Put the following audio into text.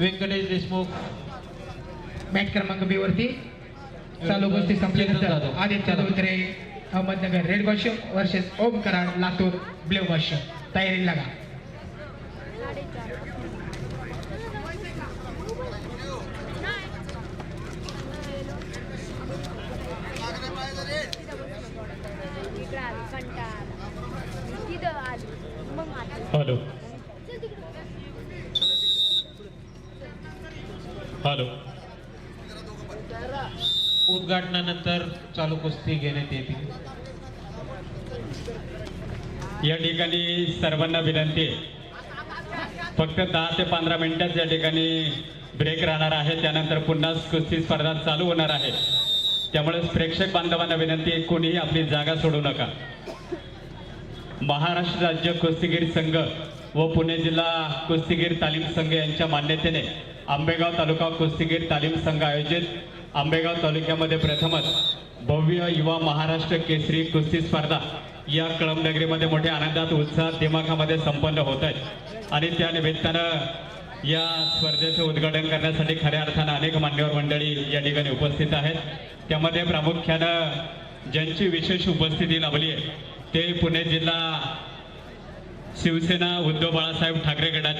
Venkatesh Deshmukh. Match क्रमांक बी वरती. चालू कुस्ती संपल्यानंतर. Aditya Dhotre Ahmednagar red costume versus Om Karad Latur blue costume तयारी लागा. हॅलो. हॅलो. उद्घाटनानंतर चालू कुस्ती घेण्यात येतील या ठिकाणी सर्वांना विनंती आहे. फक्त दहा ते पंधरा मिनिटात या ठिकाणी ब्रेक राहणार आहे. त्यानंतर पुन्हा कुस्ती स्पर्धा चालू होणार आहे. त्यामुळे प्रेक्षक बांधवांना विनंती आहे कोणीही आपली जागा सोडू नका. महाराष्ट्र राज्य कुस्तीगीर संघ व पुणे जिल्हा कुस्तीगीर तालीम संघ यांच्या मान्यतेने आंबेगाव तालुका कुस्तीगीर तालीम संघ आयोजित आंबेगाव तालुक्यामध्ये प्रथमच भव्य युवा महाराष्ट्र केसरी कुस्ती स्पर्धा या कळमनगरीमध्ये मोठ्या आनंदात उत्साहात दिमाखामध्ये संपन्न होत आहेत. आणि त्या निमित्तानं या स्पर्धेचं उद्घाटन करण्यासाठी खऱ्या अर्थानं अनेक मान्यवर मंडळी या ठिकाणी उपस्थित आहेत. त्यामध्ये प्रामुख्यानं ज्यांची विशेष उपस्थिती लाभली आहे ते पुणे जिल्हा शिवसेना उद्धव बाळासाहेब ठाकरे गटाचे